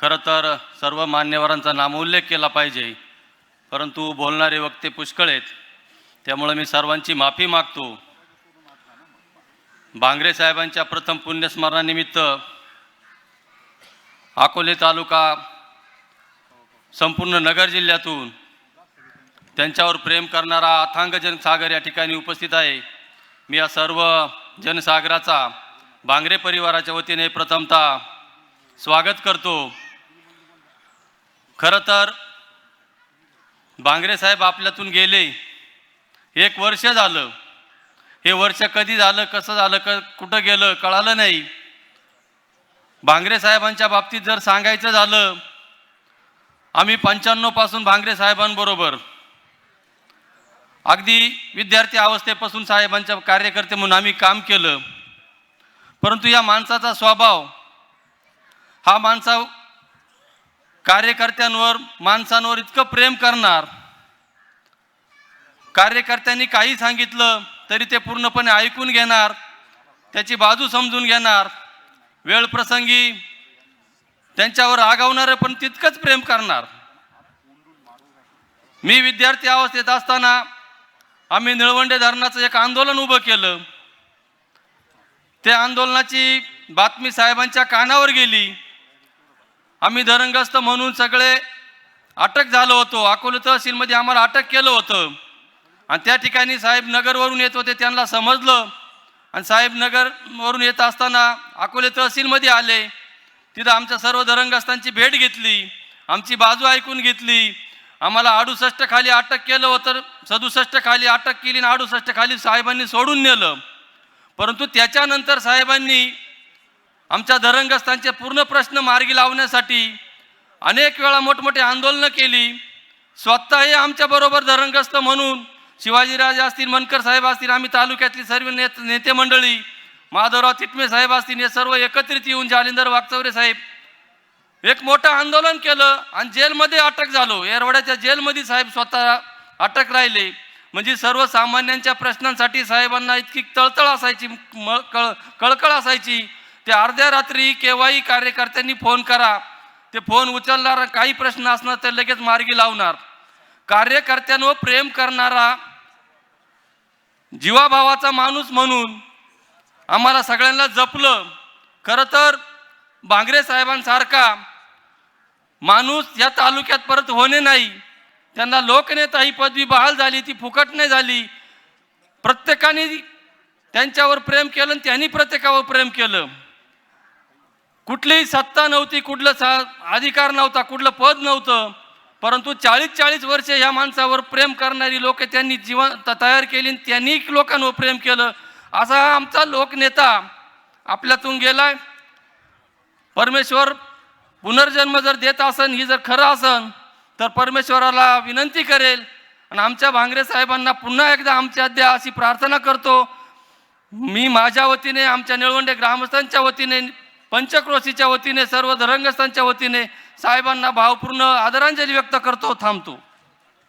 खरं तर सर्व मान्यवरांचा नामोल्लेख केला पाहिजे परंतु बोलणारे वक्ते पुष्कळ आहेत. त्यामुळे मी सर्वांची माफी मागतो. बांगरे साहेबांच्या प्रथम पुण्यस्मरणानिमित्त अकोले तालुका संपूर्ण नगर जिल्ह्यातून त्यांच्यावर प्रेम करणारा अथांग जनसागर या ठिकाणी उपस्थित आहे. मी या सर्व जनसागराचा बांगरे परिवाराच्या वतीने प्रथमतः स्वागत करतो. खरं तर बांगरे साहेब आपल्यातून गेले. एक वर्ष झालं. हे वर्ष कधी झालं कसं झालं क कुठं गेलं कळालं नाही. भांगरे साहेबांच्या बाबतीत जर सांगायचं झालं आम्ही पंच्याण्णवपासून भांगरे साहेबांबरोबर. अगदी विद्यार्थी अवस्थेपासून साहेबांच्या कार्यकर्ते म्हणून आम्ही काम केलं. परंतु या माणसाचा स्वभाव हा माणसा कार्यकर्त्यांवर माणसांवर इतकं प्रेम करणार. कार्यकर्त्यांनी काही सांगितलं तरी ते पूर्णपणे ऐकून घेणार त्याची बाजू समजून घेणार. वेळ प्रसंगी त्यांच्यावर आगावणारं पण तितकंच प्रेम करणार. मी विद्यार्थी अवस्थेत असताना आम्ही निळवंडे धरणाचं एक आंदोलन उभं केलं. त्या आंदोलनाची बातमी साहेबांच्या कानावर गेली. आम्ही धरणग्रस्त म्हणून सगळे अटक झालो होतो. अकोले तहसीलमध्ये आम्हाला अटक केलं होतं. आणि त्या ठिकाणी साहेब नगरवरून येत होते त्यांना समजलं. आणि साहेब नगरवरून येत असताना अकोले तहसीलमध्ये आले. तिथं आमच्या सर्व धरणग्रस्तांची भेट घेतली. आमची बाजू ऐकून घेतली. आम्हाला अडुसष्ट खाली अटक केलं होतं. सदुसष्ट खाली अटक केली आणि अडुसष्ट खाली साहेबांनी सोडून नेलं. परंतु त्याच्यानंतर साहेबांनी आमच्या धरणग्रस्तांचे पूर्ण प्रश्न मार्गी लावण्यासाठी अनेक वेळा मोठमोठी आंदोलनं केली. स्वतः हे आमच्याबरोबर धरणग्रस्त म्हणून शिवाजीराजे असतील मनकर साहेब असतील आम्ही तालुक्यातली सर्व नेत नेते मंडळी माधवराव तिटमे साहेब असतील हे सर्व एकत्रित येऊन जालिंदर वागचौरे साहेब एक मोठं आंदोलन केलं आणि जेलमध्ये अटक झालो. येरवड्याच्या जेलमध्ये साहेब स्वतः अटक राहिले. म्हणजे सर्वसामान्यांच्या प्रश्नांसाठी साहेबांना इतकी तळतळ असायची म कळ कळकळ असायची. ते अर्ध्या रात्री केव्हाही कार्यकर्त्यांनी फोन करा. ते फोन उचलणार काही प्रश्न असणार तर लगेच मार्गी लावणार. कार्यकर्त्यांवर प्रेम करणारा जीवाभावाचा माणूस म्हणून आम्हाला सगळ्यांना जपलं. खरं तर बांगरे साहेबांसारखा माणूस या तालुक्यात परत होणे नाही. त्यांना लोकनेता ही पदवी बहाल झाली ती फुकट नाही झाली. प्रत्येकाने त्यांच्यावर प्रेम केलं आणि त्यांनी प्रत्येकावर प्रेम केलं. कुठलीही सत्ता नव्हती कुठलं सा अधिकार नव्हता कुठलं पद नव्हतं. परंतु चाळीस चाळीस वर्षे ह्या माणसावर प्रेम करणारी लोक त्यांनी जीवन तयार केली आणि त्यांनी लोकांवर प्रेम केलं. असा आमचा लोकनेता आपल्यातून गेलाय. परमेश्वर पुनर्जन्म जर देत असन ही जर खरं असन तर परमेश्वराला विनंती करेल. आणि आमच्या भांगरे साहेबांना पुन्हा एकदा आमच्या द्या अशी प्रार्थना करतो. मी माझ्या वतीने आमच्या निळवंडे ग्रामस्थांच्या वतीने पंचक्रोशीच्या वतीने सर्व धरंगस्थांच्या वतीने साहेबांना भावपूर्ण आदरांजली व्यक्त करतो थांबतो.